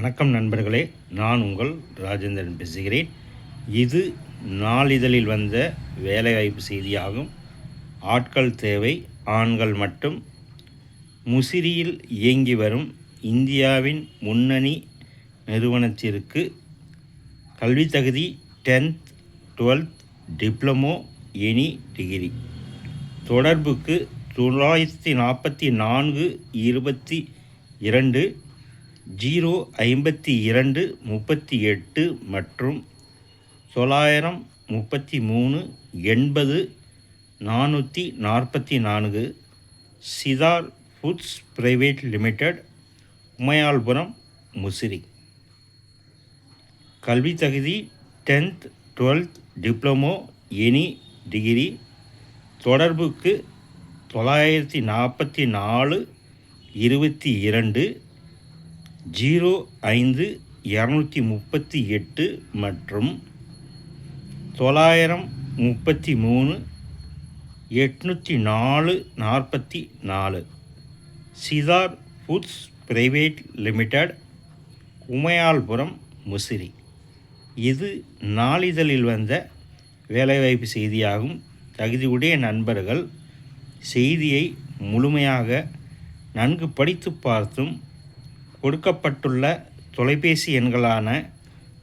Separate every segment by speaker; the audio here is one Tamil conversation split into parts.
Speaker 1: வணக்கம் நண்பர்களே நான் உங்கள் ராஜேந்திரன் பேசுகிறேன். இது நாளிதழில் வந்த வேலைவாய்ப்பு செய்தியாகும். ஆட்கள் தேவை ஆண்கள் மட்டும். முசிறியில் இயங்கி வரும் இந்தியாவின் முன்னணி நிறுவனத்திற்கு கல்வி தகுதி tenth twelfth diploma any degree. தொடர்புக்கு தொள்ளாயிரத்தி நாற்பத்தி நான்கு இருபத்தி இரண்டு ஜீரோ ஐம்பத்தி இரண்டு முப்பத்தி எட்டு மற்றும் தொள்ளாயிரம் முப்பத்தி மூணு எண்பது நானூற்றி நாற்பத்தி நான்கு Sithar foods private limited Umayalpuram Musiri. கல்வி தகுதி tenth twelfth diploma any degree. தொடர்புக்கு தொள்ளாயிரத்தி நாற்பத்தி நாலு இருபத்தி இரண்டு ஜீரோ ஐந்து இரநூத்தி முப்பத்தி எட்டு மற்றும் தொள்ளாயிரம் முப்பத்தி மூணு எட்நூற்றி நாலு நாற்பத்தி நாலு. Sithar foods private limited Umayalpuram Musiri. இது நாளிதழில் வந்த வேலைவாய்ப்பு செய்தியாகும். தகுதியுடைய நண்பர்கள் செய்தியை முழுமையாக நன்கு படித்து பார்த்தும் கொடுக்கப்பட்டுள்ள தொலைபேசி எண்களான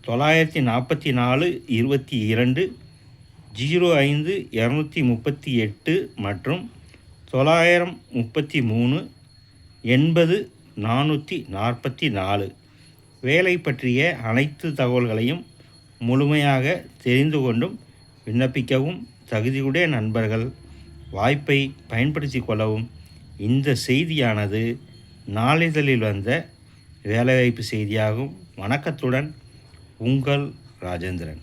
Speaker 1: தொள்ளாயிரத்தி நாற்பத்தி நாலு இருபத்தி இரண்டு ஜீரோ ஐந்து இரநூத்தி முப்பத்தி எட்டு மற்றும் தொள்ளாயிரம் முப்பத்தி மூணு எண்பது நானூற்றி நாற்பத்தி நாலு. வேலை பற்றிய அனைத்து தகவல்களையும் முழுமையாக தெரிந்து கொண்டும் விண்ணப்பிக்கவும் தகுதியுடைய நண்பர்கள் வாய்ப்பை பயன்படுத்தி கொள்ளவும் இந்த செய்தியானது நாளிதழில் வந்த வேலைவாய்ப்பு செய்தியாகும். வணக்கத்துடன் உங்கள் ராஜேந்திரன்.